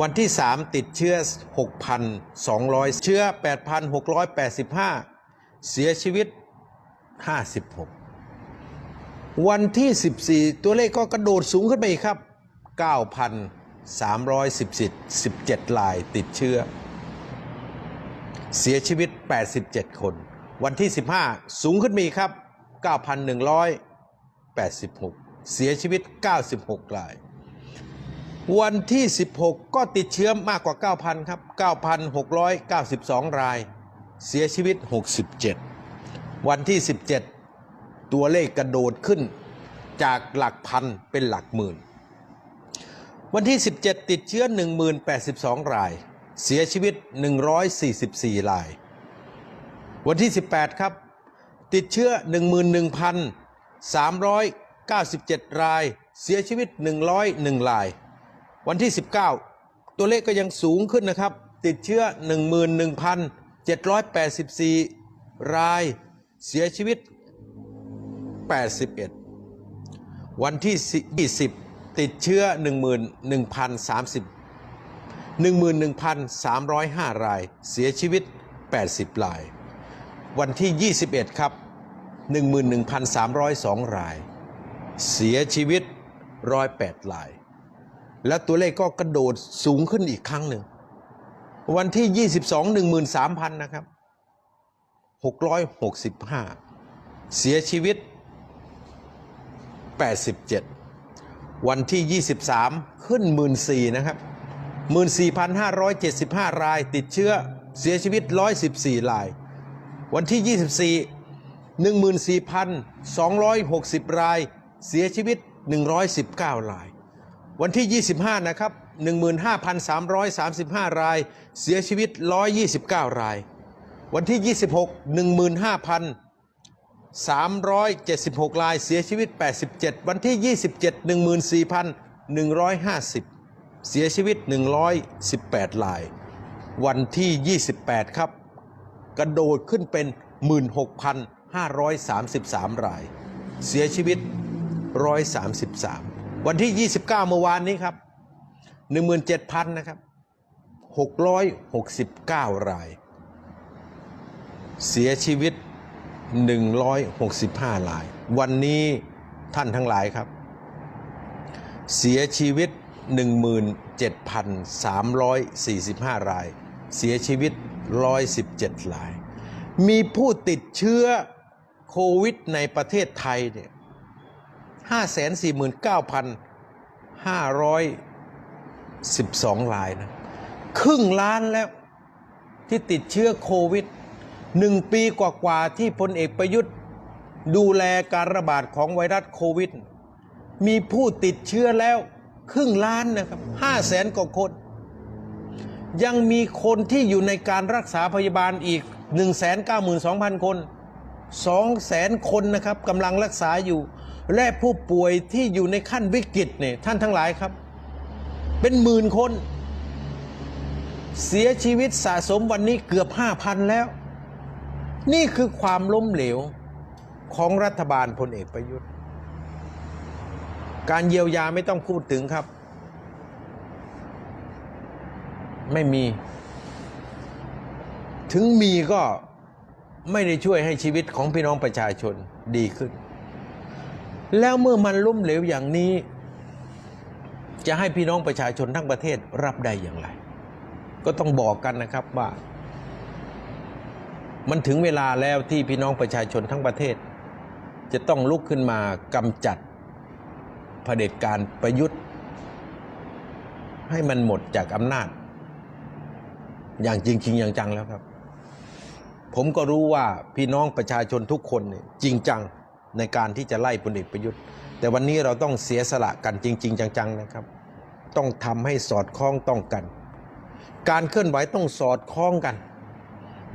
วันที่ 3 ติดเชื้อ 6,200 เชื้อ 8,685 เสียชีวิต 56 วันที่ 14 ตัวเลขก็กระโดดสูงขึ้นไปอีกครับ 9,317ลายติดเชื้อ เสียชีวิต 87 คน วันที่ 15 สูงขึ้นมีครับ 9,186 เสียชีวิต 96ราย วันที่ 16 ก็ติดเชื้อมากกว่า 9,000 ครับ 9,692 ราย เสียชีวิต 67 วันที่ 17 ตัวเลขกระโดดขึ้นจากหลักพันเป็นหลักหมื่น วันที่ 17 ติดเชื้อ 1082 ราย เสียชีวิต 144 ราย วันที่ 18 ครับ ติดเชื้อ 11,397 ราย เสียชีวิต 101 ราย วันที่ 19 ตัวเลขก็ยังสูงขึ้นนะครับ ติดเชื้อ 11,784 ราย เสียชีวิต 81 วันที่ 20 ติดเชื้อ 11,030 11,305 ราย เสียชีวิต 80 ราย วันที่ 21 ครับ 11,302 ราย เสียชีวิต 108 ราย และตัวเลขก็กระโดดสูงขึ้นอีกครั้งหนึ่ง วันที่ 22 13,000 นะครับ 665 เสียชีวิต 87 วันที่ 23 ขึ้น 14,000 นะครับ 14,575 รายติดเชื้อเสียชีวิต 114 ราย วันที่ 24 14,260 ราย เสียชีวิต 119 ราย วันที่ 25 นะครับ 15,335 ราย เสียชีวิต 129 ราย วันที่ 26 15,376 ราย เสียชีวิต 87 วันที่ 27 14,150 เสียชีวิต 118 ราย วันที่ 28 ครับ กระโดดขึ้นเป็น 16,533 ราย เสียชีวิต 133 วันที่ 29 เมื่อวานนี้ครับ 17,000 นะครับ 669 ราย เสียชีวิต 165 ราย วันนี้ท่านทั้งหลายครับ เสียชีวิต 17,345 ราย เสียชีวิต 117 ราย มีผู้ติดเชื้อโควิดในประเทศไทยเนี่ย 549,512 รายนะครึ่งล้านแล้วที่ติดเชื้อโควิดหนึ่งปีกว่าๆที่พลเอกประยุทธ์ ดูแลการระบาดของไวรัสโควิด มีผู้ติดเชื้อแล้วครึ่งล้านนะครับห้าแสนกว่าคน ยังมีคนที่อยู่ในการรักษาพยาบาลอีก 1 9 2 0 0 0 คน 2แสนคนนะครับกำลังรักษาอยู่ และผู้ป่วยที่อยู่ในขั้นวิกฤตเนี่ยท่านทั้งหลายครับ เป็นหมื่นคน เสียชีวิตสะสมวันนี้เกือบ5,000แล้ว นี่คือความล้มเหลวของรัฐบาลพลเอกประยุทธ์ การเยียวยาไม่ต้องพูดถึงครับ ไม่มี ถึงมีก็ ไม่ได้ช่วยให้ชีวิตของพี่น้องประชาชนดีขึ้น แล้วเมื่อมันล้มเหลวอย่างนี้ จะให้พี่น้องประชาชนทั้งประเทศรับได้อย่างไร ก็ต้องบอกกันนะครับว่า มันถึงเวลาแล้วที่พี่น้องประชาชนทั้งประเทศ จะต้องลุกขึ้นมากำจัดเผด็จการประยุทธ์ ให้มันหมดจากอำนาจ อย่างจริง ๆ อย่างจังแล้วครับ ผมก็รู้ว่าพี่น้องประชาชนทุกคนเนี่ยจริงจังในการที่จะไล่พลเอกประยุทธ์ แต่วันนี้เราต้องเสียสละกันจริง ๆ จังๆนะครับ ต้องทำให้สอดคล้องต้องกัน การเคลื่อนไหวต้องสอดคล้องกัน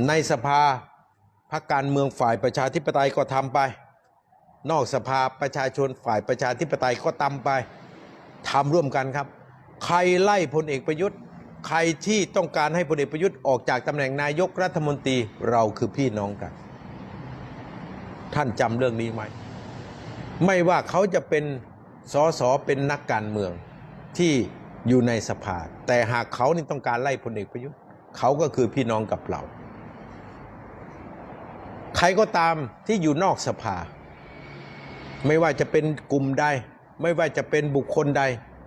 ในสภาพรรคการเมืองฝ่ายประชาธิปไตยก็ทำไป นอกสภาประชาชนฝ่ายประชาธิปไตยก็ตำไปทำร่วมกันครับ ใครไล่พลเอกประยุทธ์ ใครที่ต้องการให้พลเอกประยุทธ์ออกจากตำแหน่งนายกรัฐมนตรีเราคือพี่น้องกัน ท่านจำเรื่องนี้ไหม ไม่ว่าเขาจะเป็นสอสอเป็นนักการเมืองที่อยู่ในสภา แต่หากเขานี่ต้องการไล่พลเอกประยุทธ์ เขาก็คือพี่น้องกับเรา ใครก็ตามที่อยู่นอกสภา ไม่ว่าจะเป็นกลุ่มใด ไม่ว่าจะเป็นบุคคลใด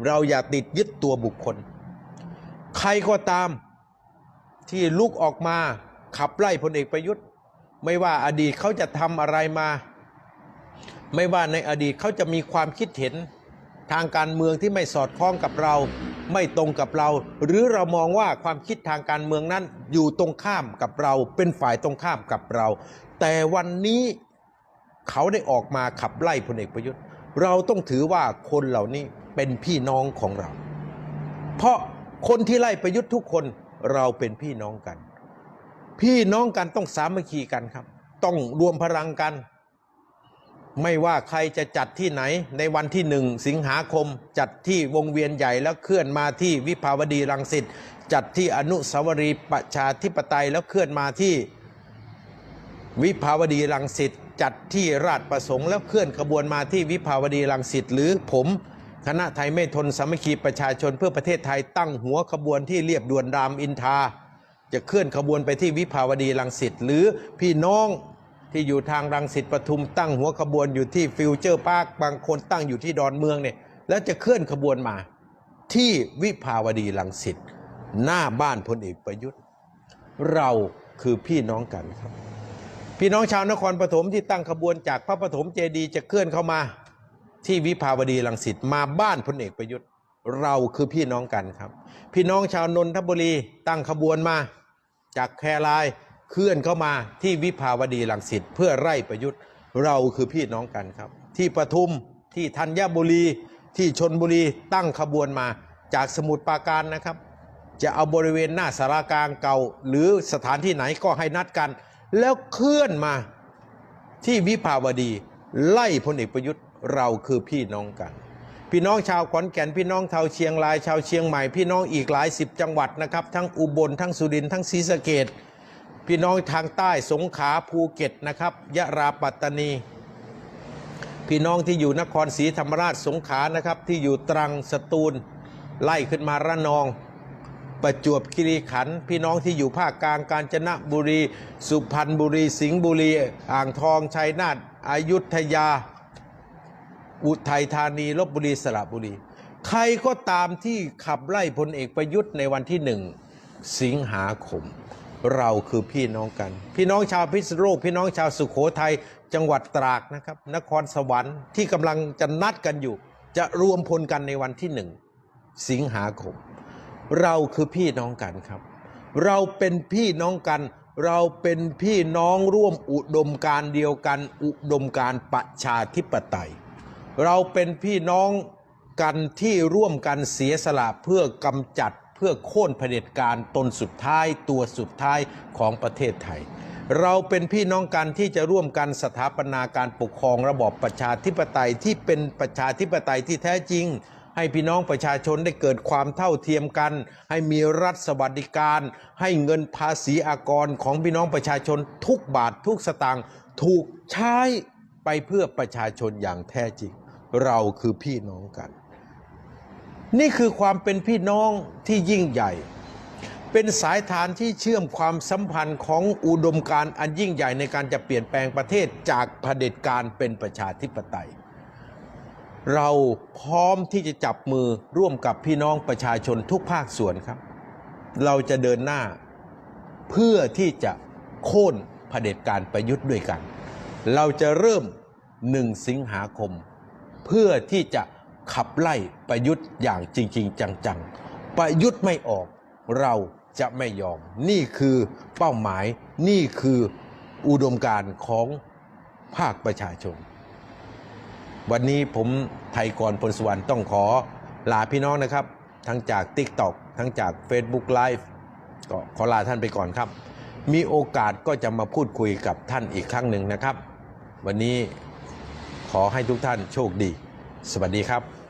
เราอย่าติดยึดตัวบุคคล ใครก็ตามที่ลุกออกมาขับไล่พลเอกประยุทธ์ ไม่ว่าอดีตเขาจะทำอะไรมา ไม่ว่าในอดีตเขาจะมีความคิดเห็นทางการเมืองที่ไม่สอดคล้องกับเรา ไม่ตรงกับเรา หรือเรามองว่าความคิดทางการเมืองนั้นอยู่ตรงข้ามกับเรา เป็นฝ่ายตรงข้ามกับเรา แต่วันนี้เขาได้ออกมาขับไล่พลเอกประยุทธ์ เราต้องถือว่าคนเหล่านี้เป็นพี่น้องของเรา เพราะ คนที่ไล่ประยุทธ์ทุกคนเราเป็นพี่น้องกัน พี่น้องกันต้องสามัคคีกันครับ ต้องรวมพลังกัน ไม่ว่าใครจะจัดที่ไหนในวันที่หนึ่งสิงหาคม จัดที่วงเวียนใหญ่แล้วเคลื่อนมาที่วิภาวดีรังสิตจัดที่อนุสาวรีย์ประชาธิปไตยแล้วเคลื่อนมาที่วิภาวดีรังสิตจัดที่ราชประสงค์แล้วเคลื่อนขบวนมาที่วิภาวดีรังสิตหรือผม คณะไทยไม่ทนสามัคคีประชาชนเพื่อประเทศไทยตั้งหัวขบวนที่เรียบด่วนรามอินทราจะเคลื่อนขบวนไปที่วิภาวดีรังสิตหรือพี่น้องที่อยู่ทางรังสิตปทุมตั้งหัวขบวนอยู่ที่ฟิวเจอร์พาร์คบางคนตั้งอยู่ที่ดอนเมืองเนี่ยแล้วจะเคลื่อนขบวนมาที่วิภาวดีรังสิตหน้าบ้านพลเอกประยุทธ์ เราคือพี่น้องกันครับ พี่น้องชาวนครปฐมที่ตั้งขบวนจากพระปฐมเจดีย์จะเคลื่อนเข้ามา ที่วิภาวดีรังสิตมาบ้านพลเอกประยุทธ์ เราคือพี่น้องกันครับ พี่น้องชาวนนทบุรีตั้งขบวนมา จากแครายเคลื่อนเข้ามาที่วิภาวดีรังสิตเพื่อไล่ประยุทธ์ เราคือพี่น้องกันครับ ที่ปทุมที่ธัญบุรีที่ชนบุรีตั้งขบวนมาจากสมุทรปราการนะครับ จะเอาบริเวณหน้าสารากลางเก่า หรือสถานที่ไหนก็ให้นัดกัน แล้วเคลื่อนมาที่วิภาวดีไล่พลเอกประยุทธ์ เราคือพี่น้องกัน พี่น้องชาวขอนแก่นพี่น้องชาวเชียงรายชาวเชียงใหม่พี่น้องอีกหลายสิบจังหวัดนะครับ ทั้งอุบลทั้งสุรินทร์ทั้งศรีสะเกดพี่น้องทางใต้สงขลาภูเก็ตนะครับยะราปัตตานี พี่น้องที่อยู่นครศรีธรรมราชสงขลานะครับ ที่อยู่ตรังสตูล ไล่ขึ้นมาระนอง ประจวบคีรีขันธ์พี่น้องที่อยู่ภาคกลางกาญจนบุรี สุพรรณบุรี สิงห์บุรี อ่างทองชัยนาทอายุทยา อุทัยธานีลบบุรีสระบุรี ใครก็ตามที่ขับไล่พลเอกประยุทธ์ในวันที่หนึ่งสิงหาคม เราคือพี่น้องกัน พี่น้องชาวพิษณุโลก พี่น้องชาวสุขโขทัยจังหวัดตรากนะครับ นครสวรรค์ที่กำลังจะนัดกันอยู่ จะรวมพลกันในวันที่หนึ่งสิงหาคม เราคือพี่น้องกันครับ เราเป็นพี่น้องกันเราเป็นพี่น้องร่วมอุดมการเดียวกัน อุดมการประชาธิปไตย เราเป็นพี่น้องกันที่ร่วมกันเสียสละเพื่อกำจัดเพื่อโค่นเผด็จการตนสุดท้ายตัวสุดท้ายของประเทศไทย เราเป็นพี่น้องกันที่จะร่วมกันสถาปนาการปกครองระบอบประชาธิปไตยที่เป็นประชาธิปไตยที่แท้จริง ให้พี่น้องประชาชนได้เกิดความเท่าเทียมกัน ให้มีรัฐสวัสดิการ ให้เงินภาษีอากรของพี่น้องประชาชนทุกบาททุกสตางค์ถูกใช้ ไปเพื่อประชาชนอย่างแท้จริง เราคือพี่น้องกัน นี่คือความเป็นพี่น้องที่ยิ่งใหญ่ เป็นสายทานที่เชื่อมความสัมพันธ์ของอุดมการณ์อันยิ่งใหญ่ในการจะเปลี่ยนแปลงประเทศจากเผด็จการเป็นประชาธิปไตย เราพร้อมที่จะจับมือร่วมกับพี่น้องประชาชนทุกภาคส่วนครับ เราจะเดินหน้าเพื่อที่จะโค่นเผด็จการประยุทธ์ด้วยกัน เราจะเริ่มหนึ่งสิงหาคม เพื่อที่จะขับไล่ประยุทธ์อย่างจริง ๆ จังๆ ประยุทธ์ไม่ออกเราจะไม่ยอม นี่คือเป้าหมายนี่คืออุดมการณ์ของภาคประชาชน วันนี้ผมไทยกรพลสุวรรณต้องขอลาพี่น้องนะครับ ทั้งจาก TikTok ทั้งจาก Facebook Live ก็ขอลาท่านไปก่อนครับ มีโอกาสก็จะมาพูดคุยกับท่านอีกครั้งหนึ่งนะครับ วันนี้ขอให้ทุกท่านโชคดี สวัสดีครับ